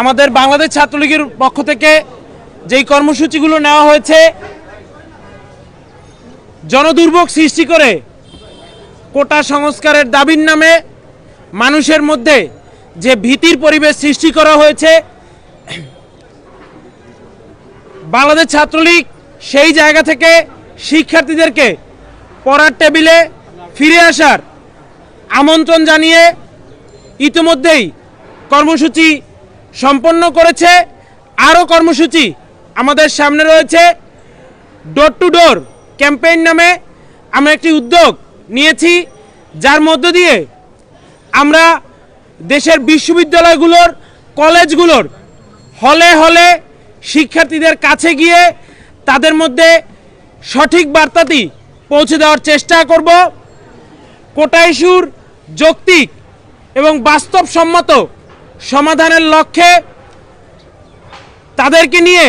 আমাদের বাংলাদেশ ছাত্রলীগের পক্ষ থেকে যেই কর্মসূচিগুলো নেওয়া হয়েছে, জনদুর্ভোগ সৃষ্টি করে কোটা সংস্কারের দাবির নামে মানুষের মধ্যে যে ভীতির পরিবেশ সৃষ্টি করা হয়েছে, বাংলাদেশ ছাত্রলীগ সেই জায়গা থেকে শিক্ষার্থীদেরকে পড়ার টেবিলে ফিরে আসার আমন্ত্রণ জানিয়ে ইতিমধ্যেই কর্মসূচি সম্পন্ন করেছে। আরও কর্মসূচি আমাদের সামনে রয়েছে। ডোর টু ডোর ক্যাম্পেইন নামে আমরা একটি উদ্যোগ নিয়েছি, যার মধ্য দিয়ে আমরা দেশের বিশ্ববিদ্যালয়গুলোর, কলেজগুলোর হলে হলে শিক্ষার্থীদের কাছে গিয়ে তাদের মধ্যে সঠিক বার্তাটি পৌঁছে দেওয়ার চেষ্টা করব। কোটা ইস্যুর যৌক্তিক এবং বাস্তবসম্মত সমাধানের লক্ষ্যে তাদেরকে নিয়ে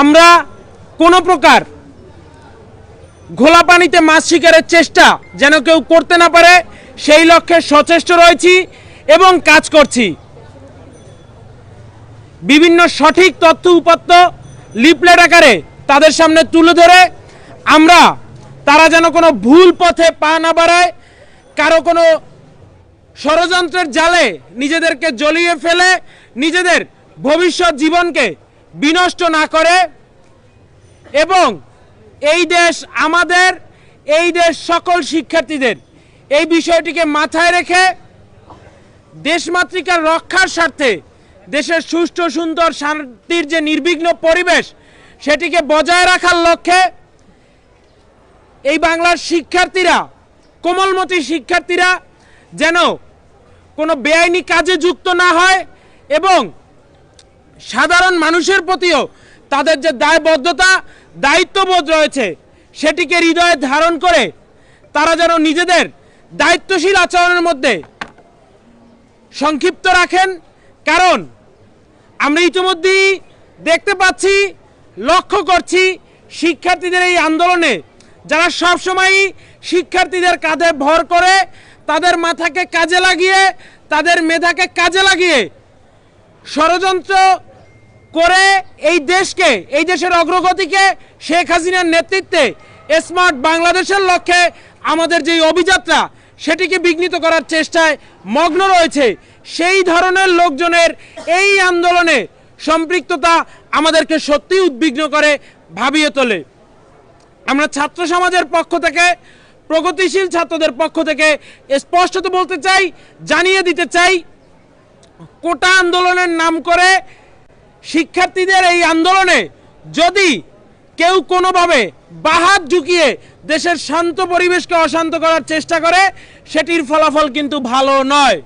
আমরা কোনো প্রকার ঘোলা পানিতে মাছ শিকারের চেষ্টা যেন কেউ করতে না পারে, সেই লক্ষ্যে সচেষ্ট রয়েছি এবং কাজ করছি। বিভিন্ন সঠিক তথ্য উপাত্ত লিপলেট আকারে তাদের সামনে তুলে ধরে আমরা তারা যেন কোনো ভুল পথে পা না বাড়ায়, কারও কোনো ষড়যন্ত্রের জালে নিজেদেরকে জ্বলিয়ে ফেলে নিজেদের ভবিষ্যৎ জীবনকে বিনষ্ট না করে এবং এই দেশ আমাদের, এই দেশ সকল শিক্ষার্থীদের এই বিষয়টিকে মাথায় রেখে দেশমাতৃকার রক্ষার স্বার্থে দেশের সুষ্ঠু, সুন্দর, শান্তির যে নির্বিঘ্ন পরিবেশ, সেটিকে বজায় রাখার লক্ষ্যে এই বাংলার শিক্ষার্থীরা, কোমলমতি শিক্ষার্থীরা যেন কোনো বেআইনি কাজে যুক্ত না হয় এবং সাধারণ মানুষের প্রতিও তাদের যে দায়বদ্ধতা, দায়িত্ববোধ রয়েছে, সেটিকে হৃদয়ে ধারণ করে তারা যেন নিজেদের দায়িত্বশীল আচরণের মধ্যে সংক্ষিপ্ত রাখেন। কারণ আমরা ইতিমধ্যেই দেখতে পাচ্ছি, লক্ষ্য করছি শিক্ষার্থীদের এই আন্দোলনে যারা সবসময়ই শিক্ষার্থীদের কাঁধে ভর করে তাদের মাথাকে কাজে লাগিয়ে, তাদের মেধাকে কাজে লাগিয়ে ষড়যন্ত্র করে এই দেশকে, এই দেশের অগ্রগতিকে শেখ হাসিনার নেতৃত্বে স্মার্ট বাংলাদেশের লক্ষ্যে আমাদের যেই অভিযাত্রা, সেটিকে বিঘ্নিত করার চেষ্টায় মগ্ন রয়েছে। সেই ধরনের লোকজনের এই আন্দোলনে সম্পৃক্ততা আমাদেরকে সত্যি উদ্বিগ্ন করে, ভাবিয়ে তোলে। আমরা ছাত্র সমাজের পক্ষ থেকে প্রগতিশীল ছাত্রদের পক্ষ থেকে স্পষ্টত বলতে চাই, জানিয়ে দিতে চাই, কোটা আন্দোলনের নাম করে শিক্ষার্থীদের এই আন্দোলনে যদি কেউ কোনোভাবে বাহাত ঝুঁকিয়ে দেশের শান্ত পরিবেশকে অশান্ত করার চেষ্টা করে, সেটির ফলাফল কিন্তু ভালো নয়।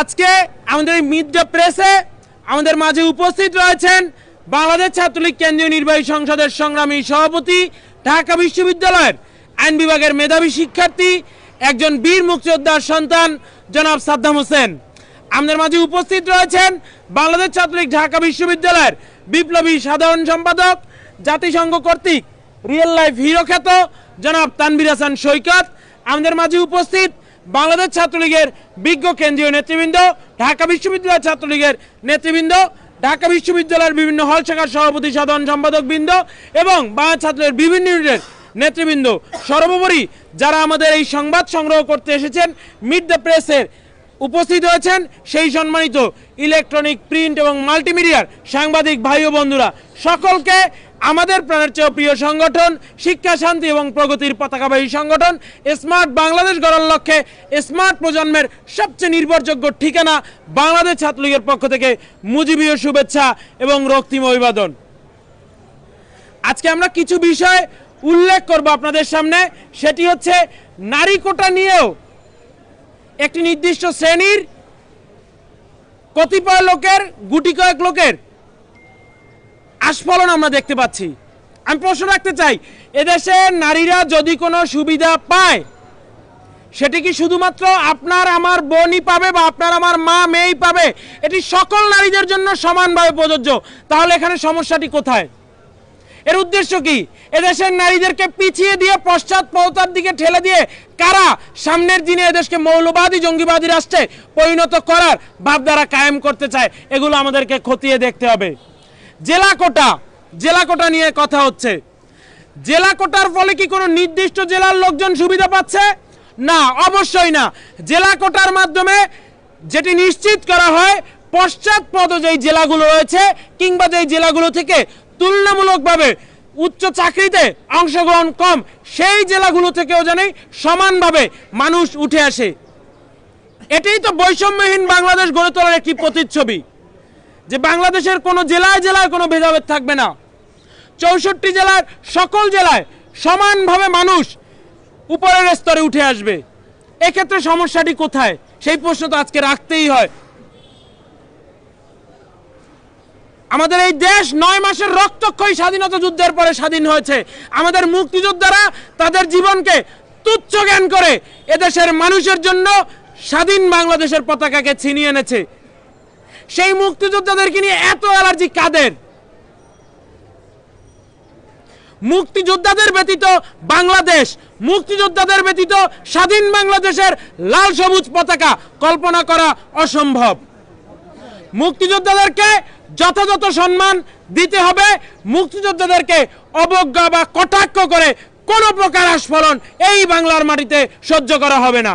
আজকে আমাদের এই মিড প্রেসে আমাদের মাঝে উপস্থিত রয়েছেন বাংলাদেশ ছাত্রলীগ কেন্দ্রীয় নির্বাহী সংসদের সংগ্রামী সভাপতি, ঢাকা বিশ্ববিদ্যালয়ের আইন বিভাগের মেধাবী শিক্ষার্থী একজন বীর মুক্তিযোদ্ধার সন্তান, জনাব সাদ্দাম হোসেন। আমাদের মাঝে উপস্থিত রয়েছেন বাংলাদেশ ছাত্রলীগ ঢাকা বিশ্ববিদ্যালয়ের বিপ্লবী সাধারণ সম্পাদক, জাতিসংঘ কর্তৃক রিয়েল লাইফ হিরো খ্যাত জনাব তানবির হাসান সৈকত। আমাদের মাঝে উপস্থিত বাংলাদেশ ছাত্রলীগের বিজ্ঞ কেন্দ্রীয় নেতৃবৃন্দ, ঢাকা বিশ্ববিদ্যালয় ছাত্রলীগের নেতৃবৃন্দ, ঢাকা বিশ্ববিদ্যালয়ের বিভিন্ন হল শাখার সভাপতি, সাধারণ সম্পাদক বৃন্দ এবং বাংলা ছাত্রের বিভিন্ন ইউনিটের নেতৃবৃন্দ, সর্বোপরি যারা আমাদের এই সংবাদ সংগ্রহ করতে এসেছেন মিড দ্য প্রেসের উপস্থিত হয়েছেন, সেই সম্মানিত ইলেকট্রনিক প্রিন্ট এবং মাল্টিমিডিয়ার সাংবাদিক ভাই ও বন্ধুরা, সকলকে আমাদের প্রাণের চেয়ে প্রিয় সংগঠন, শিক্ষা, শান্তি এবং প্রগতির পতাকাবাহী সংগঠন স্মার্ট বাংলাদেশ গড়ার লক্ষ্যে স্মার্ট প্রজন্মের সবচেয়ে নির্ভরযোগ্য ঠিকানা বাংলাদেশ ছাত্রলীগের পক্ষ থেকে মুজিবীয় শুভেচ্ছা এবং রক্তিম অভিবাদন। আজকে আমরা কিছু বিষয় উল্লেখ করব আপনাদের সামনে, সেটি হচ্ছে নারী কোটা নিয়েও একটি নির্দিষ্ট শ্রেণির কতিপয় লোকের গুটি কয়েক লোকের আস্ফলন আমরা দেখতে পাচ্ছি। আমি প্রশ্ন রাখতে চাই, এদেশে নারীরা যদি কোনো সুবিধা পায়, সেটি কি শুধুমাত্র আপনার আমার বোনই পাবে বা আপনার আমার মা মেয়েই পাবে? এটি সকল নারীদের জন্য সমানভাবে প্রযোজ্য। তাহলে এখানে সমস্যাটি কোথায়? এর উদ্দেশ্য কি? এদেশের নারীদেরকে পিছিয়ে দিয়ে পশ্চাৎপদতার দিকে ঠেলে দিয়ে কারা সামনের দিনে এদেশকে মৌলবাদী, জঙ্গিবাদী রাষ্ট্রে পরিণত করার ভাবধারা কায়েম করতে চায়, এগুলো আমাদেরকে খতিয়ে দেখতে হবে। জেলা কোটা জেলা কোটা নিয়ে কথা হচ্ছে। জেলা কোটার ফলে কি কোনো নির্দিষ্ট জেলার লোকজন সুবিধা পাচ্ছে? না, অবশ্যই না। জেলা কোটার মাধ্যমে যেটি নিশ্চিত করা হয়, পশ্চাৎপদ যেই জেলাগুলো রয়েছে কিংবা যেই জেলাগুলো থেকে তুলনামূলকভাবে উচ্চ চাকরিতে অংশগ্রহণ কম, সেই জেলাগুলো থেকেও যেন সমানভাবে মানুষ উঠে আসে। এটাই তো বৈষম্যহীন বাংলাদেশ গড়ে তোলার একটি প্রতিচ্ছবি, যে বাংলাদেশের কোনো জেলায় জেলায় কোনো ভেদাভেদ থাকবে না। চৌষট্টি জেলার সকল জেলায় সমানভাবে মানুষ উপরের স্তরে উঠে আসবে। এক্ষেত্রে সমস্যাটি কোথায়? সেই প্রশ্ন তো আজকে রাখতেই হয়। আমাদের এই দেশ নয় মাসের রক্তক্ষয়ী স্বাধীনতা যুদ্ধের পরে স্বাধীন হয়েছে। আমাদের মুক্তিযোদ্ধারা তাদের জীবনকে তুচ্ছ জ্ঞান করে এদেশের মানুষের জন্য স্বাধীন বাংলাদেশের পতাকাকে ছিনিয়ে এনেছে। সেই মুক্তিযোদ্ধাদেরকে নিয়ে এত অ্যালার্জি কাদের? মুক্তিযোদ্ধাদের ব্যতীত বাংলাদেশ, মুক্তিযোদ্ধাদের ব্যতীত স্বাধীন বাংলাদেশের লাল সবুজ পতাকা কল্পনা করা অসম্ভব। মুক্তিযোদ্ধাদেরকে যথাযথ সম্মান দিতে হবে। মুক্তিযোদ্ধাদেরকে অবজ্ঞা বা কটাক্ষ করে কোনো প্রকার আস্ফলন এই বাংলার মাটিতে সহ্য করা হবে না।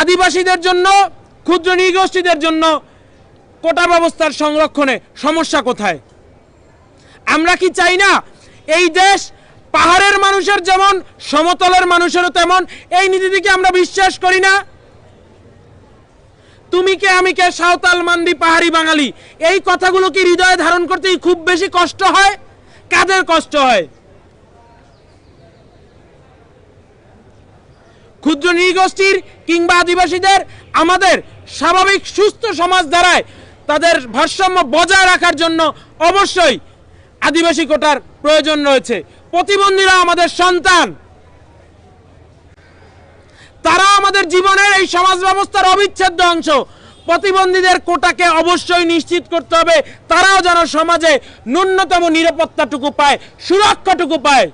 আদিবাসীদের জন্য, ক্ষুদ্র নৃগোষ্ঠীদের জন্য কোটা ব্যবস্থার সংরক্ষণে সমস্যা কোথায়? আমরা কি চাই না? এই দেশ পাহাড়ের মানুষের যেমন, সমতলের মানুষেরও তেমন। এই নীতিটিকে আমরা বিশ্বাস করি না? তুমি কে, আমি কে? সাঁওতাল, মান্ডি, পাহাড়ি বাঙালি। এই কথাগুলো কি হৃদয়ে ধারণ করতেই খুব বেশি কষ্ট হয়? কাদের কষ্ট হয়? ক্ষুদ্র নৃগোষ্ঠীর কিংবা আদিবাসীদের আমাদের স্বাভাবিক সুস্থ সমাজ দ্বারায় তাদের ভারসাম্য বজায় রাখার জন্য অবশ্যই আদিবাসী কোটার প্রয়োজন রয়েছে। প্রতিবন্ধীরা আমাদের সন্তান। তারা আমাদের জীবনের এই সমাজ ব্যবস্থার অবিচ্ছেদ্য অংশ। প্রতিবন্ধীদের কোটাকে অবশ্যই নিশ্চিত করতে হবে। তারাও যেন সমাজে ন্যূনতম নিরাপত্তাটুকু পায়, সুরক্ষাটুকু পায়।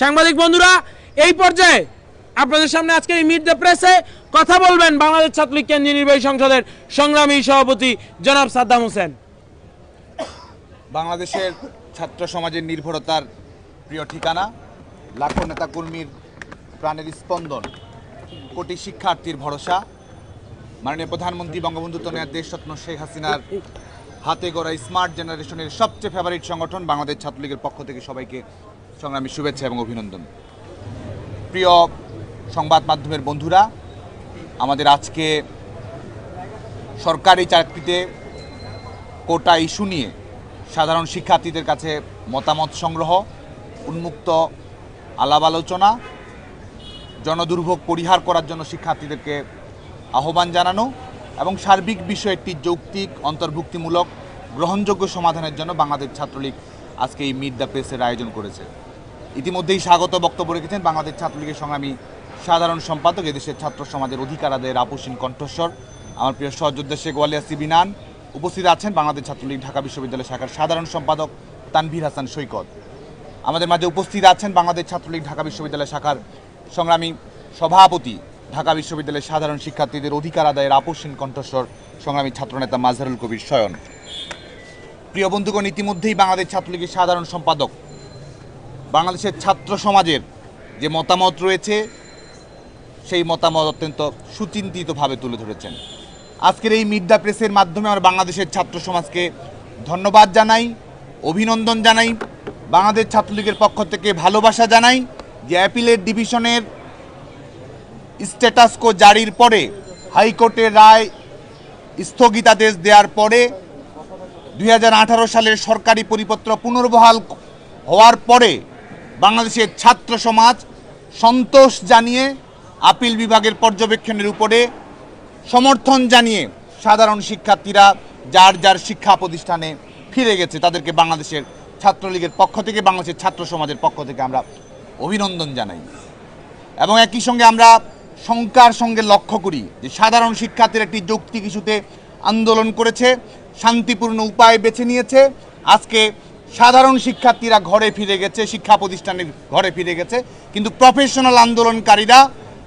সাংবাদিক বন্ধুরা, এই পর্যায়ে আপনাদের সামনে আজকে এই মিড দ্য প্রেসে কথা বলবেন বাংলাদেশ ছাত্রলীগ কেন্দ্রীয় নির্বাহী সংসদের সংগ্রামী সভাপতি জনাব সাদ্দাম হোসেন। বাংলাদেশের ছাত্র সমাজের নির্ভরতার প্রিয় ঠিকানা লাখো নেতাকর্মীর প্রাণের স্পন্দন, কোটি শিক্ষার্থীর ভরসা, মাননীয় প্রধানমন্ত্রী বঙ্গবন্ধু তনয়ার দেশরত্ন শেখ হাসিনার হাতে গড়া স্মার্ট জেনারেশনের সবচেয়ে ফেভারিট সংগঠন, বাংলাদেশ ছাত্রলীগের পক্ষ থেকে সবাইকে সংগ্রামী শুভেচ্ছা এবং অভিনন্দন। প্রিয় সংবাদ মাধ্যমের বন্ধুরা, আমাদের আজকে সরকারি চাকরিতে কোটা ইস্যু নিয়ে সাধারণ শিক্ষার্থীদের কাছে মতামত সংগ্রহ, উন্মুক্ত আলাপ আলোচনা জনদুর্ভোগ পরিহার করার জন্য শিক্ষার্থীদেরকে আহ্বান জানানো এবং সার্বিক বিষয়ে একটি যৌক্তিক, অন্তর্ভুক্তিমূলক, গ্রহণযোগ্য সমাধানের জন্য বাংলাদেশ ছাত্রলীগ আজকে এই মিড দ্য প্রেসের আয়োজন করেছে। ইতিমধ্যেই স্বাগত বক্তব্য রেখেছেন বাংলাদেশ ছাত্রলীগের সংগ্রামী সাধারণ সম্পাদক, এদেশের ছাত্র সমাজের অধিকার আদায়ের আপসীন কণ্ঠস্বর। আমার প্রিয় সহযোদ্ধা শেখ ওয়ালিয়া সিবিনান উপস্থিত আছেন বাংলাদেশ ছাত্রলীগ ঢাকা বিশ্ববিদ্যালয় শাখার সাধারণ সম্পাদক তানভীর হাসান সৈকত। আমাদের মাঝে উপস্থিত আছেন বাংলাদেশ ছাত্রলীগ ঢাকা বিশ্ববিদ্যালয় শাখার সংগ্রামী সভাপতি, ঢাকা বিশ্ববিদ্যালয়ের সাধারণ শিক্ষার্থীদের অধিকার আদায়ের আপসীন কণ্ঠস্বর সংগ্রামী ছাত্রনেতা মাজহারুল কবির শয়ন। প্রিয় বন্ধুগণ, ইতিমধ্যেই বাংলাদেশ ছাত্রলীগের সাধারণ সম্পাদক, বাংলাদেশের ছাত্র সমাজের যে মতামত রয়েছে, সেই মতামত অত্যন্ত সুচিন্তিতভাবে তুলে ধরেছেন। আজকের এই মিড প্রেসের মাধ্যমে আমরা বাংলাদেশের ছাত্র সমাজকে ধন্যবাদ জানাই, অভিনন্দন জানাই। বাংলাদেশ ছাত্রলীগের পক্ষ থেকে ভালোবাসা জানাই যে অ্যাপিলের ডিভিশনের স্ট্যাটাসকো জারির পরে হাইকোর্টের রায় স্থগিতাদেশ দেওয়ার পরে দুই হাজার আঠারো সালের সরকারি পরিপত্র পুনর্বহাল হওয়ার পরে বাংলাদেশের ছাত্র সমাজ সন্তোষ জানিয়ে, আপিল বিভাগের পর্যবেক্ষণের উপরে সমর্থন জানিয়ে সাধারণ শিক্ষার্থীরা যার যার শিক্ষা প্রতিষ্ঠানে ফিরে গেছে, তাদেরকে বাংলাদেশের ছাত্রলীগের পক্ষ থেকে, বাংলাদেশের ছাত্র সমাজের পক্ষ থেকে আমরা অভিনন্দন জানাই। এবং একই সঙ্গে আমরা শঙ্কার সঙ্গে লক্ষ্য করি যে সাধারণ শিক্ষার্থীর একটি যৌক্তিক ইস্যুতে আন্দোলন করেছে, শান্তিপূর্ণ উপায় বেছে নিয়েছে। আজকে সাধারণ শিক্ষার্থীরা ঘরে ফিরে গেছে, শিক্ষা প্রতিষ্ঠানের ঘরে ফিরে গেছে, কিন্তু প্রফেশনাল আন্দোলনকারীরা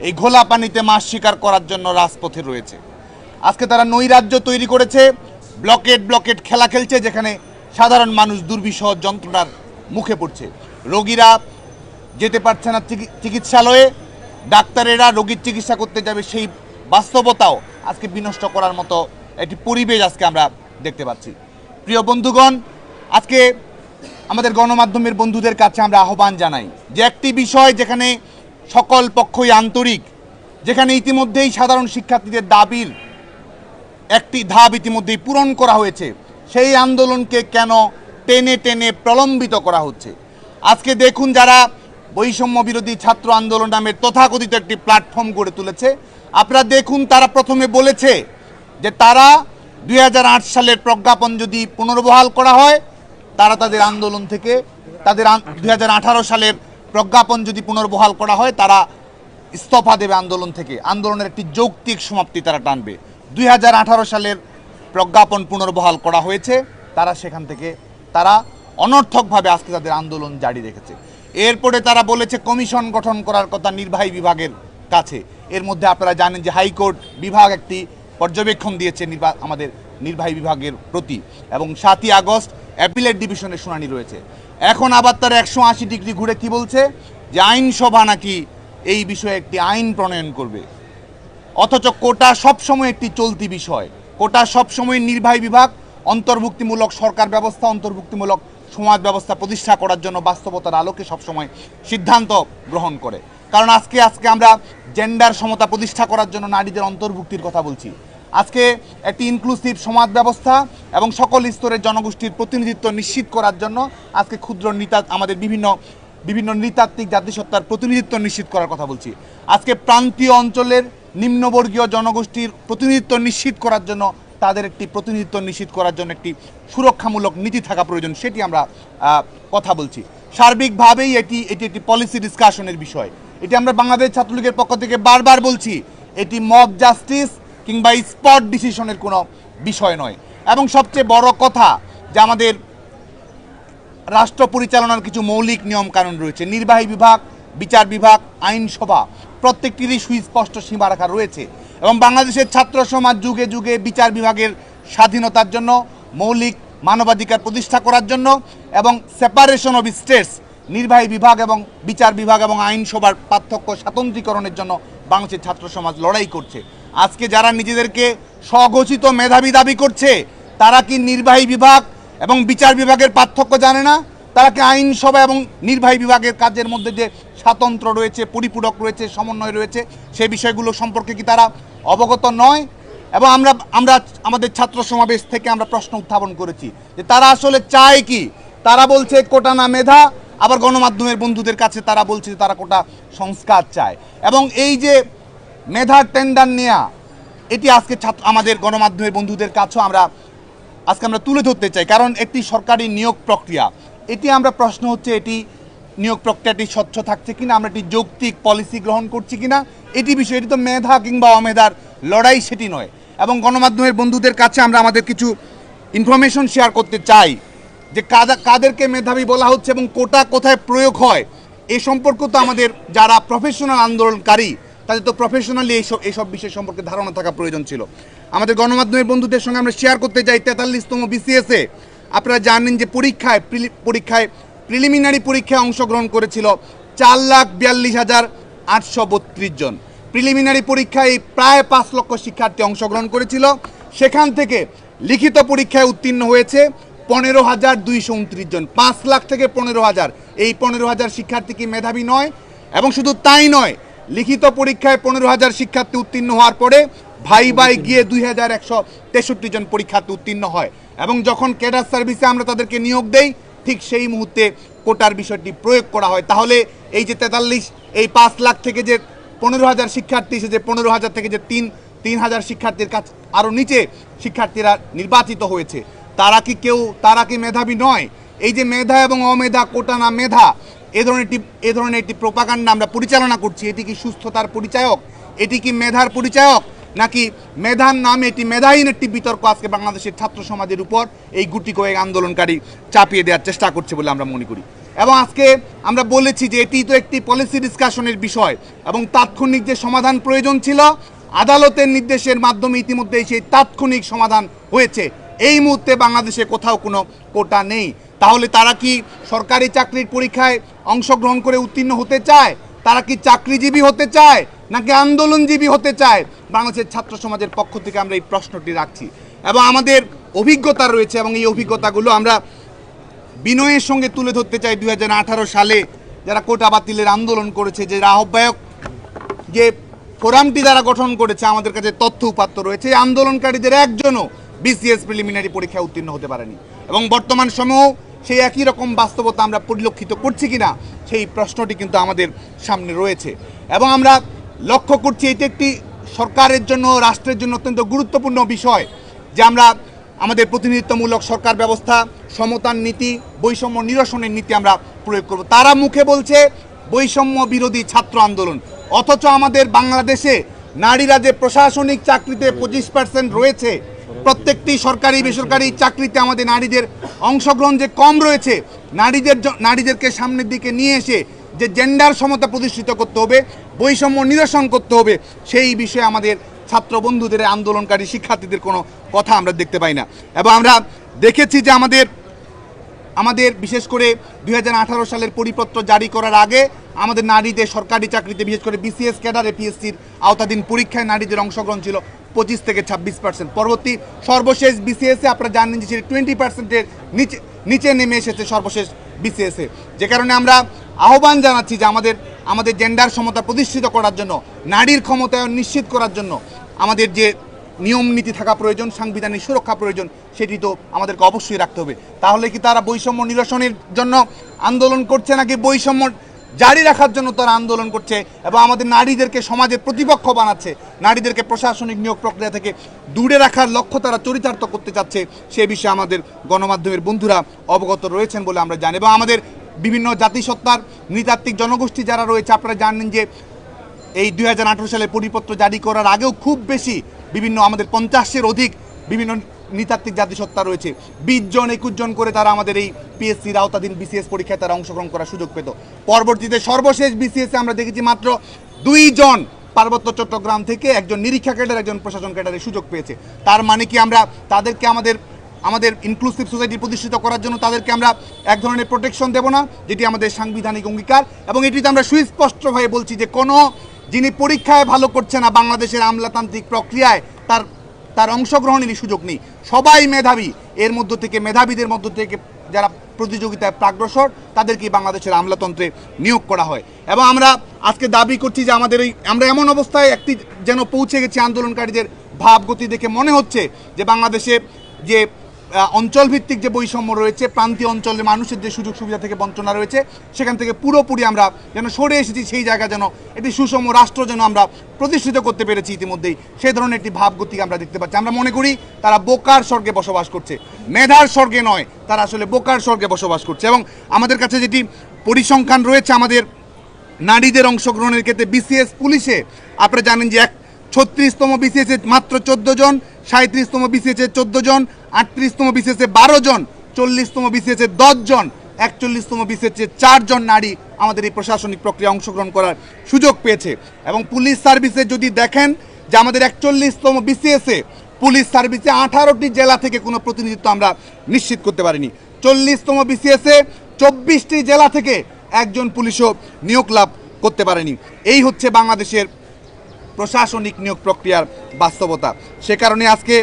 এই ঘোলা পানিতে মাছ শিকার করার জন্য রাজপথে রয়েছে। আজকে তারা নৈরাজ্য তৈরি করেছে ব্লকেট ব্লকেট খেলা খেলছে, যেখানে সাধারণ মানুষ দুর্বিষহ যন্ত্রণার মুখে পড়ছে। রোগীরা যেতে পারছে না চিকিৎসালয়ে। ডাক্তারেরা রোগীর চিকিৎসা করতে যাবে সেই বাস্তবতাও আজকে বিনষ্ট করার মতো একটি পরিবেশ আজকে আমরা দেখতে পাচ্ছি। প্রিয় বন্ধুগণ, আজকে আমাদের গণমাধ্যমের বন্ধুদের কাছে আমরা আহ্বান জানাই যে একটি বিষয় যেখানে সকল পক্ষই আন্তরিক, যেখানে ইতিমধ্যেই সাধারণ শিক্ষার্থীদের দাবির একটি ধাপ ইতিমধ্যেই পূরণ করা হয়েছে। সেই আন্দোলনকে কেন টেনে টেনে প্রলম্বিত করা হচ্ছে? আজকে দেখুন যারা বৈষম্য বিরোধী ছাত্র আন্দোলন নামের তথাকথিত একটি প্ল্যাটফর্ম গড়ে তুলেছে, আপনারা দেখুন তারা প্রথমে বলেছে যে তারা দুই হাজার আট সালের প্রজ্ঞাপন যদি পুনর্বহাল করা হয়, তারা তাদের আন্দোলন থেকে, তাদের দুই হাজার আঠারো সালের প্রজ্ঞাপন যদি পুনর্বহাল করা হয়, তারা ইস্তফা দেবে আন্দোলন থেকে। আন্দোলনের একটি যৌক্তিক সমাপ্তি তারা টানবে। দুই হাজার আঠারো সালের প্রজ্ঞাপন পুনর্বহাল করা হয়েছে। তারা সেখান থেকে, তারা অনর্থকভাবে আজকে তাদের আন্দোলন জারি রেখেছে। এরপরে তারা বলেছে, কমিশন গঠন করার কথা নির্বাহী বিভাগের কাছে। এর মধ্যে আপনারা জানেন যে হাইকোর্ট বিভাগ একটি পর্যবেক্ষণ দিয়েছে আমাদের নির্বাহী বিভাগের প্রতি। এবং সাতই আগস্ট অ্যাপিলেট ডিভিশনের শুনানি রয়েছে। এখন আবার তারা একশো আশি ডিগ্রি ঘুরে কি বলছে? যে আইনসভা নাকি এই বিষয়ে একটি আইন প্রণয়ন করবে। অথচ কোটা সবসময় একটি চলতি বিষয়। কোটা সবসময় নির্বাহী বিভাগ, অন্তর্ভুক্তিমূলক সরকার ব্যবস্থা, অন্তর্ভুক্তিমূলক সমাজ ব্যবস্থা প্রতিষ্ঠা করার জন্য বাস্তবতার আলোকে সবসময় সিদ্ধান্ত গ্রহণ করে। কারণ আজকে আজকে আমরা জেন্ডার সমতা প্রতিষ্ঠা করার জন্য নারীদের অন্তর্ভুক্তির কথা বলছি। আজকে একটি ইনক্লুসিভ সমাজ ব্যবস্থা এবং সকল স্তরের জনগোষ্ঠীর প্রতিনিধিত্ব নিশ্চিত করার জন্য আজকে ক্ষুদ্র নেতা, আমাদের বিভিন্ন বিভিন্ন নৃতাত্ত্বিক জাতিসত্তার প্রতিনিধিত্ব নিশ্চিত করার কথা বলছি। আজকে প্রান্তীয় অঞ্চলের নিম্নবর্গীয় জনগোষ্ঠীর প্রতিনিধিত্ব নিশ্চিত করার জন্য তাদের একটি প্রতিনিধিত্ব নিশ্চিত করার জন্য একটি সুরক্ষামূলক নীতি থাকা প্রয়োজন, সেটি আমরা কথা বলছি। সার্বিকভাবেই এটি এটি একটি পলিসি ডিসকাশনের বিষয়। এটি আমরা বাংলাদেশ ছাত্রলীগের পক্ষ থেকে বারবার বলছি, এটি মব জাস্টিস কিংবা স্পট ডিসিশনের কোনো বিষয় নয়। এবং সবচেয়ে বড় কথা যে আমাদের রাষ্ট্র পরিচালনার কিছু মৌলিক নিয়ম কানুন রয়েছে, নির্বাহী বিভাগ, বিচার বিভাগ, আইনসভা প্রত্যেকটিরই সুস্পষ্ট সীমারেখা রয়েছে এবং বাংলাদেশের ছাত্র সমাজ যুগে যুগে বিচার বিভাগের স্বাধীনতার জন্য, মৌলিক মানবাধিকার প্রতিষ্ঠা করার জন্য এবং সেপারেশন অফ স্টেটস নির্বাহী বিভাগ এবং বিচার বিভাগ এবং আইনসভার পার্থক্য স্বাতন্ত্রীকরণের জন্য বাংলাদেশের ছাত্র সমাজ লড়াই করছে। আজকে যারা নিজেদেরকে স্বঘোষিত মেধাবী দাবি করছে, তারা কি নির্বাহী বিভাগ এবং বিচার বিভাগের পার্থক্য জানে না? তারা কি আইনসভা এবং নির্বাহী বিভাগের কাজের মধ্যে যে স্বাতন্ত্র রয়েছে, পরিপূরক রয়েছে, সমন্বয় রয়েছে সেই বিষয়গুলো সম্পর্কে কি তারা অবগত নয়? এবং আমরা আমরা, আমাদের ছাত্র সমাবেশ থেকে আমরা প্রশ্ন উত্থাপন করেছি যে তারা আসলে চায় কি? তারা বলছে কোটা না মেধা, আবার গণমাধ্যমের বন্ধুদের কাছে তারা বলছে তারা কোটা সংস্কার চায়। এবং এই যে মেধার টেন্ডার নেয়া, এটি আজকে ছাত্র, আমাদের গণমাধ্যমের বন্ধুদের কাছেও আমরা, আজকে আমরা তুলে ধরতে চাই। কারণ একটি সরকারি নিয়োগ প্রক্রিয়া এটি আমরা প্রশ্ন হচ্ছে, এটি নিয়োগ প্রক্রিয়াটি স্বচ্ছ থাকছে কিনা, আমরা একটি যৌক্তিক পলিসি গ্রহণ করছি কিনা, এটি বিষয়, এটি তো মেধা কিংবা অমেধার লড়াই, সেটি নয়। এবং গণমাধ্যমের বন্ধুদের কাছে আমরা আমাদের কিছু ইনফরমেশন শেয়ার করতে চাই, যে কাদা, কাদেরকে মেধাবী বলা হচ্ছে এবং কোটা কোথায় প্রয়োগ হয়, এ সম্পর্ক তো আমাদের যারা প্রফেশনাল আন্দোলনকারী, তাদের তো প্রফেশনালি এইসব এইসব বিষয় সম্পর্কে ধারণা থাকা প্রয়োজন ছিল। আমাদের গণমাধ্যমের বন্ধুদের সঙ্গে আমরা শেয়ার করতে চাই তেতাল্লিশতম বিসিএসে আপনারা জানেন যে পরীক্ষায় পরীক্ষায় প্রিলিমিনারি পরীক্ষায় অংশগ্রহণ করেছিল চার লাখ বিয়াল্লিশ হাজার আটশো বত্রিশ জন। প্রিলিমিনারি পরীক্ষায় প্রায় পাঁচ লক্ষ শিক্ষার্থী অংশগ্রহণ করেছিল। সেখান থেকে লিখিত পরীক্ষায় উত্তীর্ণ হয়েছে পনেরো হাজার দুইশো উনত্রিশ জন। পাঁচ লাখ থেকে পনেরো হাজার। এই পনেরো হাজার শিক্ষার্থী কি মেধাবী নয়? এবং শুধু তাই নয়, লিখিত পরীক্ষায় পনেরো হাজার শিক্ষার্থী উত্তীর্ণ হওয়ার পরে ভাই ভাই গিয়ে দুই হাজার একশো তেষট্টি জন পরীক্ষার্থী উত্তীর্ণ হয়। এবং যখন ক্যাডার সার্ভিসে আমরা তাদেরকে নিয়োগ দেই, ঠিক সেই মুহূর্তে কোটার বিষয়টি প্রয়োগ করা হয়। তাহলে এই যে তেতাল্লিশ, এই পাঁচ লাখ থেকে যে পনেরো হাজার শিক্ষার্থী এসে যে পনেরো হাজার থেকে যে তিন তিন হাজার শিক্ষার্থীর কাছ আরও নিচে শিক্ষার্থীরা নির্বাচিত হয়েছে। তারা কি কেউ, তারা কি মেধাবী নয়? এই যে মেধা এবং অমেধা, কোটা না মেধা, এ ধরনের একটি এ ধরনের একটি প্রোপাগান্ডা আমরা পরিচালনা করছি। এটি কি সুস্থতার পরিচায়ক? এটি কি মেধার পরিচায়ক? নাকি মেধার নামে এটি মেধাহীন একটি বিতর্ক আজকে বাংলাদেশের ছাত্র সমাজের উপর এই গুটি কয়েক আন্দোলনকারী চাপিয়ে দেওয়ার চেষ্টা করছে বলে আমরা মনে করি। এবং আজকে আমরা বলেছি যে এটি তো একটি পলিসি ডিসকাশনের বিষয় এবং তাৎক্ষণিক যে সমাধান প্রয়োজন ছিল, আদালতের নির্দেশের মাধ্যমে ইতিমধ্যেই সেই তাৎক্ষণিক সমাধান হয়েছে। এই মুহূর্তে বাংলাদেশে কোথাও কোনো কোটা নেই। তাহলে তারা কি সরকারি চাকরির পরীক্ষায় অংশগ্রহণ করে উত্তীর্ণ হতে চায়? তারা কি চাকরিজীবী হতে চায়? নাকি আন্দোলনজীবী হতে চায়? বাংলাদেশের ছাত্র সমাজের পক্ষ থেকে আমরা এই প্রশ্নটি রাখছি। এবং আমাদের অভিজ্ঞতা রয়েছে এবং এই অভিজ্ঞতাগুলো আমরা বিনয়ের সঙ্গে তুলে ধরতে চাই দু হাজার আঠারো সালে যারা কোটা বাতিলের আন্দোলন করেছে, যে আহ্বায়ক যে ফোরামটি দ্বারা গঠন করেছে, আমাদের কাছে তথ্য উপাত্ত রয়েছে। এই আন্দোলনকারীদের একজনও বিসিএস প্রিলিমিনারি পরীক্ষায় উত্তীর্ণ হতে পারেনি। এবং বর্তমান সময়েও সেই একই রকম বাস্তবতা আমরা পরিলক্ষিত করছি কিনা, সেই প্রশ্নটি কিন্তু আমাদের সামনে রয়েছে। এবং আমরা লক্ষ্য করছি এটি একটি সরকারের জন্য, রাষ্ট্রের জন্য অত্যন্ত গুরুত্বপূর্ণ বিষয় যে আমরা আমাদের প্রতিনিধিত্বমূলক সরকার ব্যবস্থা, সমতার নীতি, বৈষম্য নিরসনের নীতি আমরা প্রয়োগ করব। তারা মুখে বলছে বৈষম্য বিরোধী ছাত্র আন্দোলন। অথচ আমাদের বাংলাদেশে নারীরা যে প্রশাসনিক চাকরিতে পঁচিশ পার্সেন্ট রয়েছে, প্রত্যেকটি সরকারি বেসরকারি চাকরিতে আমাদের নারীদের অংশগ্রহণ যে কম রয়েছে, নারীদের নারীদেরকে সামনের দিকে নিয়ে এসে যে জেন্ডার সমতা প্রতিষ্ঠিত করতে হবে, বৈষম্য নিরসন করতে হবে, সেই বিষয়ে আমাদের ছাত্র বন্ধুদের, আন্দোলনকারী শিক্ষার্থীদের কোনো কথা আমরা দেখতে পাই না। এবং আমরা দেখেছি যে আমাদের আমাদের বিশেষ করে দু হাজার আঠারো সালের পরিপত্র জারি করার আগে আমাদের নারীদের সরকারি চাকরিতে, বিশেষ করে বিসিএস ক্যাডারে পিএসসির আওতাধীন পরীক্ষায় নারীদের অংশগ্রহণ ছিল পঁচিশ থেকে ছাব্বিশ পার্সেন্ট পরবর্তী সর্বশেষ বিসিএসে আপনারা জানেন যে সেটি টোয়েন্টি পার্সেন্টের নিচে নিচে নেমে এসেছে সর্বশেষ বিসিএসে যে কারণে আমরা আহ্বান জানাচ্ছি যে আমাদের আমাদের জেন্ডার সমতা প্রতিষ্ঠিত করার জন্য, নারীর ক্ষমতায়ন নিশ্চিত করার জন্য আমাদের যে নিয়ম নীতি থাকা প্রয়োজন, সাংবিধানিক সুরক্ষা প্রয়োজন, সেটি তো আমাদেরকে অবশ্যই রাখতে হবে। তাহলে কি তারা বৈষম্য নিরসনের জন্য আন্দোলন করছে নাকি বৈষম্য জারি রাখার জন্য তারা আন্দোলন করছে এবং আমাদের নারীদেরকে সমাজের প্রতিপক্ষ বানাচ্ছে, নারীদেরকে প্রশাসনিক নিয়োগ প্রক্রিয়া থেকে দূরে রাখার লক্ষ্য তারা চরিতার্থ করতে চাচ্ছে, সে বিষয়ে আমাদের গণমাধ্যমের বন্ধুরা অবগত রয়েছেন বলে আমরা জানি এবং আমাদের বিভিন্ন জাতিসত্তার নৃতাত্ত্বিক জনগোষ্ঠী যারা রয়েছে, আপনারা জানেন যে এই দু হাজার আঠেরো সালে পরিপত্র জারি করার আগেও খুব বেশি বিভিন্ন আমাদের পঞ্চাশের অধিক বিভিন্ন নৃতাত্ত্বিক জাতিসত্তা রয়েছে। বিশ জন, একুশ জন করে তারা আমাদের এই পিএসসির আওতাধীন বিসিএস পরীক্ষায় তারা অংশগ্রহণ করার সুযোগ পেত। পরবর্তীতে সর্বশেষ বিসিএসে আমরা দেখেছি মাত্র দুইজন পার্বত্য চট্টগ্রাম থেকে একজন নিরীক্ষা ক্যাডার, একজন প্রশাসন ক্যাডারের সুযোগ পেয়েছে। তার মানে কি আমরা তাদেরকে আমাদের আমাদের ইনক্লুসিভ সোসাইটি প্রতিষ্ঠিত করার জন্য তাদেরকে আমরা এক ধরনের প্রোটেকশন দেব না, যেটি আমাদের সাংবিধানিক অঙ্গীকার এবং এটিতে আমরা সুস্পষ্টভাবে বলছি যে কোনো যিনি পরীক্ষায় ভালো করছে না বাংলাদেশের আমলাতান্ত্রিক প্রক্রিয়ায়, তার তার অংশগ্রহণেরই সুযোগ নেই। সবাই মেধাবী, এর মধ্য থেকে মেধাবীদের মধ্য থেকে যারা প্রতিযোগিতায় প্রাগ্রসর, তাদেরকে বাংলাদেশের আমলাতন্ত্রে নিয়োগ করা হয়। এবং আমরা আজকে দাবি করছি যে আমাদের এই, আমরা এমন অবস্থায় একটি যেন পৌঁছে গেছি আন্দোলনকারীদের ভাবগতি দেখে মনে হচ্ছে যে বাংলাদেশে যে অঞ্চলভিত্তিক যে বৈষম্য রয়েছে, প্রান্তীয় অঞ্চলের মানুষের যে সুযোগ সুবিধা থেকে বঞ্চনা রয়েছে, সেখান থেকে পুরোপুরি আমরা যেন সরে এসেছি, সেই জায়গা যেন একটি সুষম রাষ্ট্র যেন আমরা প্রতিষ্ঠিত করতে পেরেছি ইতিমধ্যেই সেই ধরনের একটি ভাবগতি আমরা দেখতে পাচ্ছি। আমরা মনে করি তারা বোকার স্বর্গে বসবাস করছে। মেধার স্বর্গে নয়, তারা আসলে বোকার স্বর্গে বসবাস করছে। এবং আমাদের কাছে যেটি পরিসংখ্যান রয়েছে, আমাদের নারীদের অংশগ্রহণের ক্ষেত্রে বিসিএস পুলিশে, আপনারা জানেন যে এক ছত্রিশতম বিসিএসে মাত্র চোদ্দ জন সাঁত্রিশতম বিসিএসে চোদ্দ জন, আটত্রিশতম বিসিএসে বারো জন, চল্লিশতম বিসিএসে দশ জন, একচল্লিশতম বিসিএসে চারজন নারী আমাদের এই প্রশাসনিক প্রক্রিয়া অংশগ্রহণ করার সুযোগ পেয়েছে। এবং পুলিশ সার্ভিসে যদি দেখেন যে আমাদের একচল্লিশতম বিসিএসে পুলিশ সার্ভিসে আঠারোটি জেলা থেকে কোনো প্রতিনিধিত্ব আমরা নিশ্চিত করতে পারিনি। চল্লিশতম বিসিএসে চব্বিশটি জেলা থেকে একজন পুলিশও নিয়োগ লাভ করতে পারেনি। এই হচ্ছে বাংলাদেশের প্রশাসনিক নিয়োগ প্রক্রিয়ার বাস্তবতা। সে কারণে আজকে,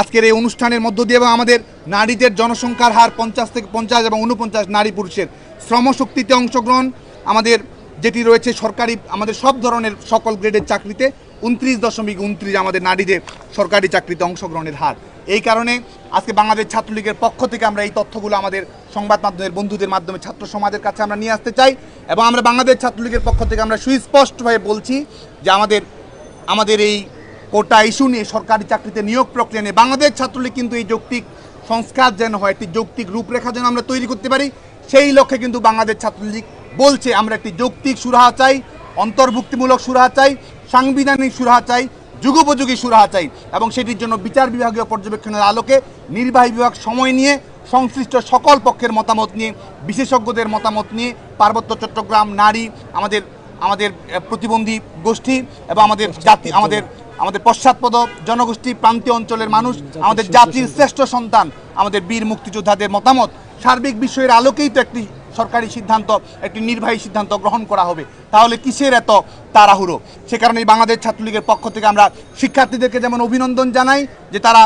আজকের এই অনুষ্ঠানের মধ্য দিয়ে এবং আমাদের নারীদের জনসংখ্যার হার পঞ্চাশ থেকে পঞ্চাশ এবং উনপঞ্চাশ নারী পুরুষের শ্রমশক্তিতে অংশগ্রহণ, আমাদের যেটি রয়েছে সরকারি, আমাদের সব ধরনের সকল গ্রেডের চাকরিতে উনত্রিশ দশমিক উনত্রিশ আমাদের নারীদের সরকারি চাকরিতে অংশগ্রহণের হার। এই কারণে আজকে বাংলাদেশ ছাত্রলীগের পক্ষ থেকে আমরা এই তথ্যগুলো আমাদের সংবাদ মাধ্যমের বন্ধুদের মাধ্যমে, ছাত্র সমাজের কাছে আমরা নিয়ে আসতে চাই এবং আমরা বাংলাদেশ ছাত্রলীগের পক্ষ থেকে আমরা সুস্পষ্টভাবে বলছি যে আমাদের আমাদের এই কোটা ইস্যু নিয়ে সরকারি চাকরিতে নিয়োগ প্রক্রিয়া নিয়ে বাংলাদেশ ছাত্রলীগ কিন্তু এই যৌক্তিক সংস্কার যেন হয়, একটি যৌক্তিক রূপরেখা যেন আমরা তৈরি করতে পারি, সেই লক্ষ্যে কিন্তু বাংলাদেশ ছাত্রলীগ বলছে, আমরা একটি যৌক্তিক সুরাহা চাই, অন্তর্ভুক্তিমূলক সুরাহা চাই, সাংবিধানিক সুরাহা চাই, যুগোপযোগী সুরাহা চাই এবং সেটির জন্য বিচার বিভাগীয় পর্যবেক্ষণের আলোকে নির্বাহী বিভাগ সময় নিয়ে সংশ্লিষ্ট সকল পক্ষের মতামত নিয়ে, বিশেষজ্ঞদের মতামত নিয়ে পার্বত্য চট্টগ্রাম নারী, আমাদের আমাদের প্রতিবন্ধী গোষ্ঠী এবং আমাদের জাতি আমাদের আমাদের পশ্চাৎপদ জনগোষ্ঠী প্রান্তীয় অঞ্চলের মানুষ আমাদের জাতির শ্রেষ্ঠ সন্তান আমাদের বীর মুক্তিযোদ্ধাদের মতামত সার্বিক বিষয়ের আলোকেই তো একটি সরকারি সিদ্ধান্ত একটি নির্বাহী সিদ্ধান্ত গ্রহণ করা হবে। তাহলে কিসের এত তাড়াহুড়ো? সে কারণেই বাংলাদেশ ছাত্রলীগের পক্ষ থেকে আমরা শিক্ষার্থীদেরকে যেমন অভিনন্দন জানাই যে তারা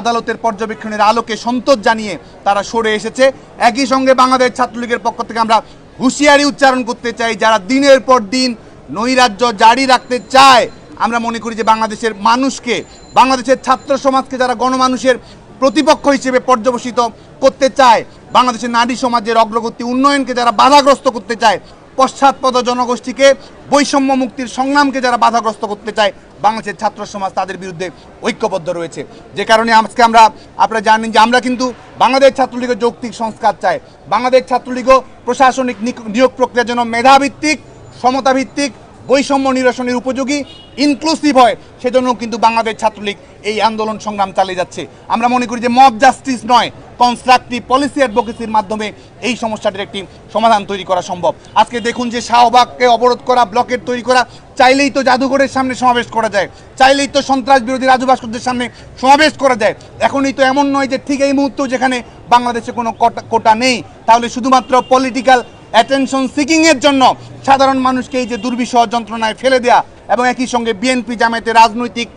আদালতের পর্যবেক্ষণের আলোকে সন্তোষ জানিয়ে তারা সরে এসেছে। একই সঙ্গে বাংলাদেশ ছাত্রলীগের পক্ষ থেকে আমরা হুঁশিয়ারি উচ্চারণ করতে চাই, যারা দিনের পর দিন নৈরাজ্য জারি রাখতে চায়। আমরা মনে করি যে বাংলাদেশের মানুষকে, বাংলাদেশের ছাত্র সমাজকে যারা গণমানুষের প্রতিপক্ষ হিসেবে পর্যবসিত করতে চায়, বাংলাদেশের নারী সমাজের অগ্রগতি উন্নয়নকে যারা বাধাগ্রস্ত করতে চায় পশ্চাৎপদ জনগোষ্ঠীকে বৈষম্য মুক্তির সংগ্রামকে যারা বাধাগ্রস্ত করতে চায়, বাংলাদেশের ছাত্র সমাজ তাদের বিরুদ্ধে ঐক্যবদ্ধ রয়েছে। যে কারণে আজকে আমরা, আপনারা জানেন যে আমরা কিন্তু বাংলাদেশ ছাত্রলীগের যৌক্তিক সংস্কার চাই। বাংলাদেশ ছাত্রলীগও প্রশাসনিক নিক- নিয়োগ প্রক্রিয়ার জন্য মেধাভিত্তিক, সমতাভিত্তিক বৈষম্য নিরসনের উপযোগী ইনক্লুসিভ হয়। সেজন্য কিন্তু বাংলাদেশ ছাত্রলীগ এই আন্দোলন সংগ্রাম চালিয়ে যাচ্ছে। আমরা মনে করি যে মব জাস্টিস নয় কনস্ট্রাকটিভ পলিসি অ্যাডভোকেসির মাধ্যমে এই সমস্যাটির একটি সমাধান তৈরি করা সম্ভব। আজকে দেখুন যে শাহবাগকে অবরোধ করা ব্লকেট তৈরি করা, চাইলেই তো জাদুঘরের সামনে সমাবেশ করা যায়। চাইলেই তো সন্ত্রাস বিরোধী রাজু ভাস্করদের সামনে সমাবেশ করা যায়। এখনই তো এমন নয় যে ঠিক এই মুহূর্তেও যেখানে বাংলাদেশে কোনো কোটা নেই। তাহলে শুধুমাত্র পলিটিক্যাল অ্যাটেনশন সিকিংয়ের জন্য সাধারণ মানুষকে এই যে দুর্বিষহ যন্ত্রণায় ফেলে দেয়া এবং একই সঙ্গে বিএনপি জামায়াতে রাজনৈতিক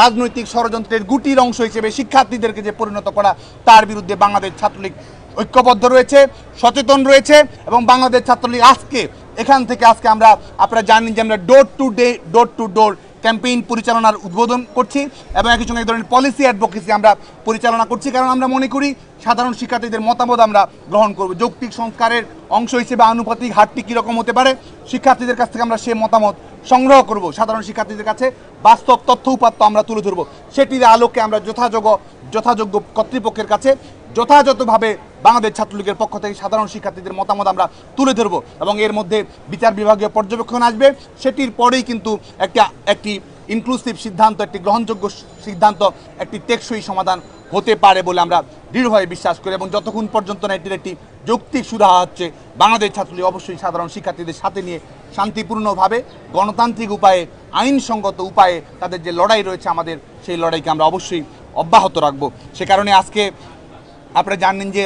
রাজনৈতিক ষড়যন্ত্রের গুটির অংশ হিসেবে শিক্ষার্থীদেরকে যে পরিণত করা, তার বিরুদ্ধে বাংলাদেশ ছাত্রলীগ ঐক্যবদ্ধ রয়েছে, সচেতন রয়েছে এবং বাংলাদেশ ছাত্রলীগ আজকে, এখান থেকে আজকে আমরা আপনারা জানেন যে আমরা door to day door to door campaign পরিচালনার উদ্বোধন করছি এবং একই সঙ্গে এক ধরনের পলিসি অ্যাডভোকেসি আমরা পরিচালনা করছি। কারণ আমরা মনে করি সাধারণ শিক্ষার্থীদের মতামত আমরা গ্রহণ করব। যৌক্তিক সংস্কারের অংশ হিসেবে আনুপাতিক হারটি কীরকম হতে পারে, শিক্ষার্থীদের কাছ থেকে আমরা সে মতামত সংগ্রহ করব। সাধারণ শিক্ষার্থীদের কাছে বাস্তব তথ্য উপাত্ত আমরা তুলে ধরব। সেটির আলোকে আমরা যথাযোগ্য যথাযোগ্য কর্তৃপক্ষের কাছে যথাযথভাবে বাংলাদেশ ছাত্রলীগের পক্ষ থেকে সাধারণ শিক্ষার্থীদের মতামত আমরা তুলে ধরব এবং এর মধ্যে বিচার বিভাগীয় পর্যবেক্ষণ আসবে। সেটির পরেই কিন্তু একটা, একটি ইনক্লুসিভ সিদ্ধান্ত, একটি গ্রহণযোগ্য সিদ্ধান্ত, একটি টেকসই সমাধান হতে পারে বলে আমরা দৃঢ়ভাবে বিশ্বাস করি এবং যতক্ষণ পর্যন্ত না এটির একটি যৌক্তিক সুরাহা হচ্ছে, বাংলাদেশ ছাত্রলীগ অবশ্যই সাধারণ শিক্ষার্থীদের সাথে নিয়ে শান্তিপূর্ণভাবে, গণতান্ত্রিক উপায়ে, আইনসঙ্গত উপায়ে তাদের যে লড়াই রয়েছে আমাদের, সেই লড়াইকে আমরা অবশ্যই অব্যাহত রাখব। সে কারণে আজকে আপনারা জানেন যে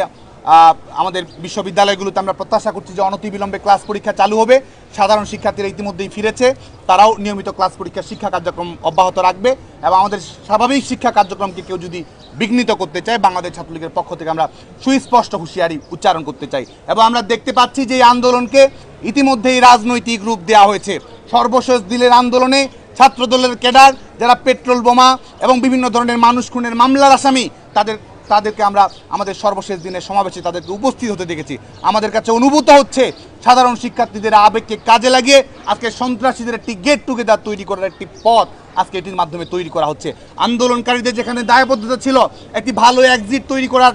আমাদের বিশ্ববিদ্যালয়গুলোতে আমরা প্রত্যাশা করছি যে অনতিবিলম্বে ক্লাস পরীক্ষা চালু হবে। সাধারণ শিক্ষার্থীরা ইতিমধ্যেই ফিরেছে। তারাও নিয়মিত ক্লাস পরীক্ষা শিক্ষা কার্যক্রম অব্যাহত রাখবে এবং আমাদের স্বাভাবিক শিক্ষা কার্যক্রমকে কেউ যদি বিঘ্নিত করতে চায়, বাংলাদেশ ছাত্রলীগের পক্ষ থেকে আমরা সুস্পষ্ট হুঁশিয়ারি উচ্চারণ করতে চাই। এবং আমরা দেখতে পাচ্ছি যে এই আন্দোলনকে ইতিমধ্যেই রাজনৈতিক রূপ দেওয়া হয়েছে। সর্বশেষ দিলের আন্দোলনে ছাত্রদলের ক্যাডার, যারা পেট্রোল বোমা এবং বিভিন্ন ধরনের মানুষ খুনের মামলার আসামি, তাদের তাদেরকে আমরা আমাদের সর্বশেষ দিনে সমাবেশে তাদেরকে উপস্থিত হতে দেখেছি। আমাদের কাছে অনুভূত হচ্ছে সাধারণ শিক্ষার্থীদের আবেগকে কাজে লাগিয়ে আজকে সন্ত্রাসীদের একটি গেট টুগেদার তৈরি করার একটি পথ আজকে এটির মাধ্যমে তৈরি করা হচ্ছে। আন্দোলনকারীদের যেখানে দায়বদ্ধতা ছিল, একটি ভালো এক্সিট তৈরি করার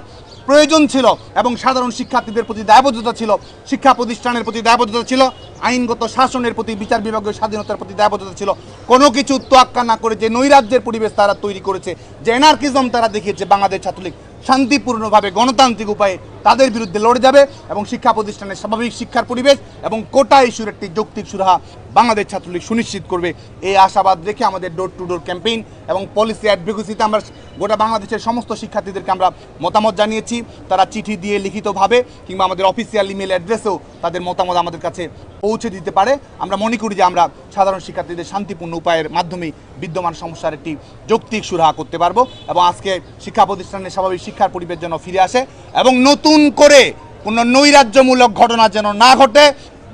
প্রয়োজন ছিল এবং সাধারণ শিক্ষার্থীদের প্রতি দায়বদ্ধতা ছিল, শিক্ষা প্রতিষ্ঠানের প্রতি দায়বদ্ধতা ছিল, আইনগত শাসনের প্রতি, বিচার বিভাগীয় স্বাধীনতার প্রতি দায়বদ্ধতা ছিল। কোনো কিছু তোয়াক্কা না করে যে নৈরাজ্যের পরিবেশ তারা তৈরি করেছে, যে এনার্কিজম তারা দেখিয়েছে বাংলাদেশ ছাত্রলীগ। শান্তিপূর্ণভাবে গণতান্ত্রিক উপায়ে তাদের বিরুদ্ধে লড়ে যাবে এবং শিক্ষা প্রতিষ্ঠানের স্বাভাবিক শিক্ষার পরিবেশ এবং কোটা ইস্যুর একটি যৌক্তিক সুরাহা বাংলাদেশ ছাত্রলীগ সুনিশ্চিত করবে। এই আশাবাদ রেখে আমাদের ডোর টু ডোর ক্যাম্পেইন এবং পলিসি অ্যাডভোকেসিতে আমরা গোটা বাংলাদেশের সমস্ত শিক্ষার্থীদেরকে আমরা মতামত জানিয়েছি। তারা চিঠি দিয়ে লিখিতভাবে কিংবা আমাদের অফিসিয়াল ইমেল অ্যাড্রেসেও তাদের মতামত আমাদের কাছে পৌঁছে দিতে পারে। আমরা মনে করি যে আমরা সাধারণ শিক্ষার্থীদের শান্তিপূর্ণ উপায়ের মাধ্যমেই বিদ্যমান সমস্যার একটি যৌক্তিক সুরাহা করতে পারব এবং আজকে শিক্ষা প্রতিষ্ঠানের স্বাভাবিক শিক্ষার পরিবেশ যেন ফিরে আসে এবং নতুন করে কোনো নৈরাজ্যমূলক ঘটনা যেন না ঘটে,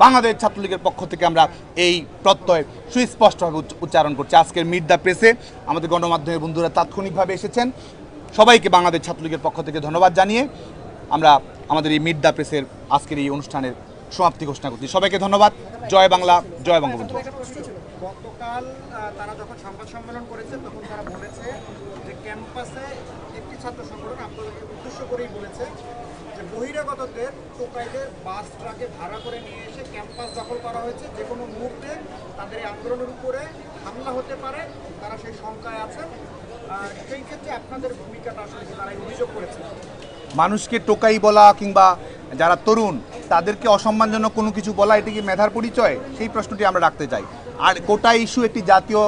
বাংলাদেশ ছাত্রলীগের পক্ষ থেকে আমরা এই প্রত্যয় সুস্পষ্টভাবে উচ্চারণ করছি। আজকের মিড দ্য প্রেসে আমাদের গণমাধ্যমের বন্ধুরা তাৎক্ষণিকভাবে এসেছেন। সবাইকে বাংলাদেশ ছাত্রলীগের পক্ষ থেকে ধন্যবাদ জানিয়ে আমরা আমাদের এই মিড দ্য প্রেসের আজকের এই অনুষ্ঠানের সমাপ্তি ঘোষণা করছি। সবাইকে ধন্যবাদ। জয় বাংলা, জয় বঙ্গবন্ধু। গতকাল তারা যখন সংবাদ সম্মেলন তখন তারা বলেছে যে ক্যাম্পাসে একটি ছাত্র সংগঠন আপনাদেরকে উদ্দেশ্য করেই বলেছে যে বাস ভাড়া করে নিয়ে এসে ক্যাম্পাস দখল করা হয়েছে। যে কোনো মুহূর্তে তাদের আন্দোলনের উপরে হামলা হতে পারে, তারা সেই সেই ক্ষেত্রে আপনাদের ভূমিকাটা আসলে তারা অভিযোগ করেছে। মানুষকে টোকাই বলা কিংবা যারা তরুণ, তাদেরকে অসম্মানজনক কোনো কিছু বলা, এটি কি মেধার পরিচয়? সেই প্রশ্নটি আমরা রাখতে চাই। আর কোটা ইস্যু একটি জাতীয়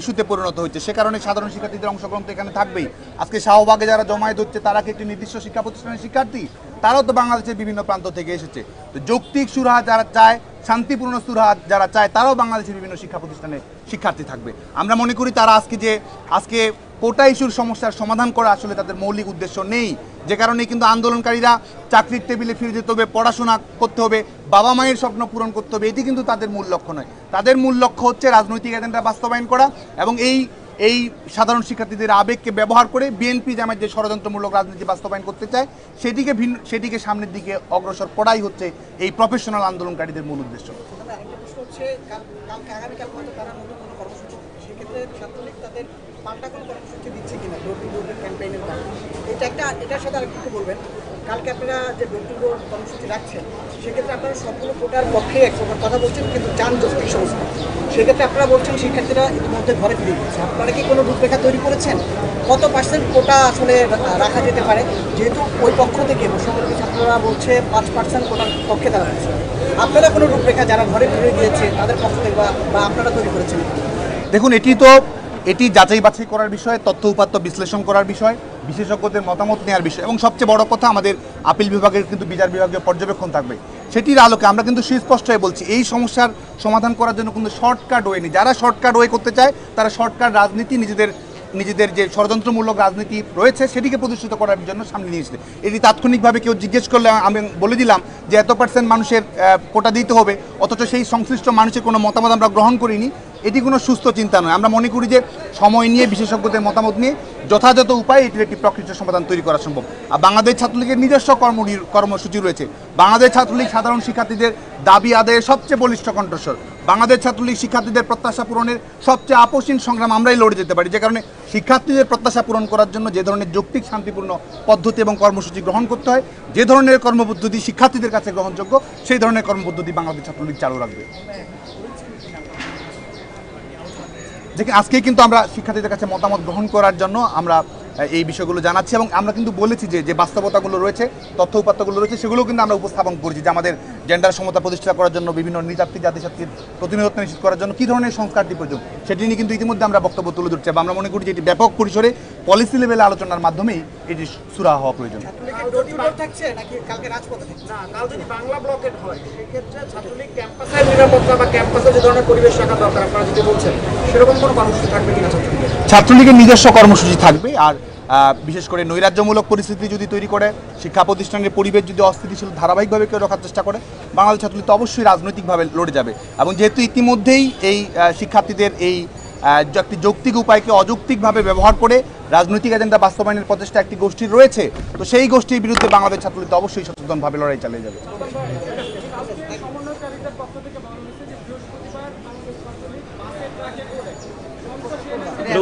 ইস্যুতে পরিণত হচ্ছে সে কারণে সাধারণ শিক্ষার্থীদের অংশগ্রহণ তো এখানে থাকবেই। আজকে শাহবাগে যারা জমায়েত হচ্ছে, তারা কি একটি নির্দিষ্ট শিক্ষা প্রতিষ্ঠানের শিক্ষার্থী? তারাও তো বাংলাদেশের বিভিন্ন প্রান্ত থেকে এসেছে। তো যৌক্তিক সুরাহা যারা চায়, শান্তিপূর্ণ সুরাহা যারা চায়, তারাও বাংলাদেশের বিভিন্ন শিক্ষা প্রতিষ্ঠানে শিক্ষার্থী থাকবে। আমরা মনে করি তারা আজকে যে, আজকে কোটা ইস্যুর সমস্যার সমাধান করা আসলে তাদের মৌলিক উদ্দেশ্য নেই। যে কারণে কিন্তু আন্দোলনকারীরা চাকরির টেবিলে ফিরে যেতে হবে, পড়াশোনা করতে হবে, বাবা মায়ের স্বপ্ন পূরণ করতে হবে, এটি কিন্তু তাদের মূল লক্ষ্য নয়। তাদের মূল লক্ষ্য হচ্ছে রাজনৈতিক এজেন্ডা বাস্তবায়ন করা এবং এই এই সাধারণ শিক্ষার্থীদের আবেগকে ব্যবহার করে বিএনপি জামাত যে ষড়যন্ত্রমূলক রাজনীতি বাস্তবায়ন করতে চায়, সেটিকে ভিন্ন, সেটিকে সামনের দিকে অগ্রসর করাই হচ্ছে এই প্রফেশনাল আন্দোলনকারীদের মূল উদ্দেশ্য। পাল্টা কোনো কর্মসূচি দিচ্ছে কিনা ডোর টু ডোর ক্যাম্পেইনের পাল্টা এটা একটা, এটার সাথে আরেকটু একটু বলবেন, কালকে আপনারা যে ডোর টু ডোর কর্মসূচি রাখছেন, সেক্ষেত্রে আপনারা সবগুলো কোটার পক্ষে এক প্রকার কথা বলছেন, কিন্তু চান যৌক্তিক সংস্থা সেক্ষেত্রে আপনারা বলছেন শিক্ষার্থীরা ইতিমধ্যে ঘরে ফিরে গিয়েছে। আপনারা কি কোনো রূপরেখা তৈরি করেছেন? কত পার্সেন্ট কোটা আসলে রাখা যেতে পারে? যেহেতু ওই পক্ষ থেকে মুসলমান ছাত্ররা বলছে পাঁচ পার্সেন্ট কোটার পক্ষে আছে আপনারা কোনো রূপরেখা, যারা ঘরে ফিরে গিয়েছে, তাদের পক্ষ থেকে বা আপনারা তৈরি করেছেন? দেখুন, এটি তো এটি যাচাই বাছাই করার বিষয়, তথ্য উপাত্ত বিশ্লেষণ করার বিষয়, বিশেষজ্ঞদের মতামত নেওয়ার বিষয়। এবং সবচেয়ে বড় কথা, আমাদের আপিল বিভাগের কিন্তু বিচার বিভাগীয় পর্যবেক্ষণ থাকবে। সেটির আলোকে আমরা কিন্তু সুস্পষ্ট হয়ে বলছি, এই সমস্যার সমাধান করার জন্য কিন্তু শর্টকাট ওয়ে নেই। যারা শর্টকাট ওয়ে করতে চায়, তারা শর্টকাট রাজনীতি, নিজেদের নিজেদের যে ষড়যন্ত্রমূলক রাজনীতি রয়েছে, সেটিকে প্রতিষ্ঠিত করার জন্য সামনে নিয়ে এসেছে। এটি তাৎক্ষণিকভাবে কেউ জিজ্ঞেস করলে আমি বলে দিলাম যে এত পার্সেন্ট মানুষের কোটা দিতে হবে, অথচ সেই সংশ্লিষ্ট মানুষের কোনো মতামত আমরা গ্রহণ করিনি। এটি কোনো সুস্থ চিন্তা নয়। আমরা মনে করি যে সময় নিয়ে, বিশেষজ্ঞদের মতামত নিয়ে যথাযথ উপায়ে এটির একটি প্রকৃত সমাধান তৈরি করা সম্ভব। আর বাংলাদেশ ছাত্রলীগের নিজস্ব কর্ম কর্মসূচি রয়েছে। বাংলাদেশ ছাত্রলীগ সাধারণ শিক্ষার্থীদের দাবি আদায়ের সবচেয়ে বলিষ্ঠ কণ্ঠস্বর। বাংলাদেশ ছাত্রলীগ শিক্ষার্থীদের প্রত্যাশা পূরণের সবচেয়ে আপসীন সংগ্রাম আমরাই লড়ে যেতে পারি। যে কারণে শিক্ষার্থীদের প্রত্যাশা পূরণ করার জন্য যে ধরনের যৌক্তিক, শান্তিপূর্ণ পদ্ধতি এবং কর্মসূচি গ্রহণ করতে হয়, যে ধরনের কর্মপদ্ধতি শিক্ষার্থীদের কাছে গ্রহণযোগ্য, সেই ধরনের কর্মপদ্ধতি বাংলাদেশ ছাত্রলীগ চালু রাখবে। যে আজকে কিন্তু আমরা শিক্ষার্থীদের কাছে মতামত গ্রহণ করার জন্য আমরা এই বিষয়গুলো জানাচ্ছি এবং আমরা কিন্তু বলেছি যে যে বাস্তবতাগুলো রয়েছে, তথ্য উপাত্তগুলো রয়েছে, সেগুলো কিন্তু আমরা উপস্থাপন করছি যে আমাদের জেন্ডার সমতা প্রতিষ্ঠা করার জন্য, বিভিন্ন নৃতাত্ত্বিক জাতিশক্তির প্রতিনিধিত্ব নিশ্চিত করার জন্য কী ধরনের সংস্কারটি প্রয়োজন, সেটি নিয়ে কিন্তু ইতিমধ্যে আমরা বক্তব্য তুলে ধরছি। আমরা মনে করি যে এটি ব্যাপক পরিসরে পলিসি লেভেলে আলোচনার মাধ্যমেই এটি সুরা হওয়া প্রয়োজন। ছাত্রলীগের? নিজস্ব কর্মসূচি থাকবে আর বিশেষ করে নৈরাজ্যমূলক পরিস্থিতি যদি তৈরি করে শিক্ষা প্রতিষ্ঠানের পরিবেশ যদি অস্থিতিশীল ধারাবাহিকভাবে কেউ রাখার চেষ্টা করে বাংলাদেশ ছাত্রলীগ তো অবশ্যই রাজনৈতিকভাবে লড়ে যাবে। এবং যেহেতু ইতিমধ্যেই এই শিক্ষার্থীদের এই একটি যৌক্তিক উপায়কে অযৌক্তিকভাবে ব্যবহার করে রাজনৈতিক এজেন্ডা বাস্তবায়নের প্রচেষ্টা একটি গোষ্ঠীর রয়েছে তো সেই গোষ্ঠীর বিরুদ্ধে বাংলাদেশ ছাত্রলীগ অবশ্যই সচেতনভাবে লড়াই চালিয়ে যাবে।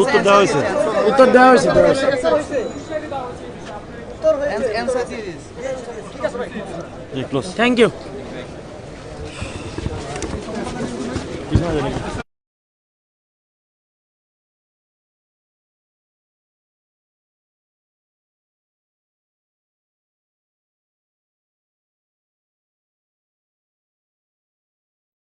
উত্তর দেওয়া হয়েছে। উত্তর দেওয়া হয়েছে দেওয়া হয়েছে। Thank you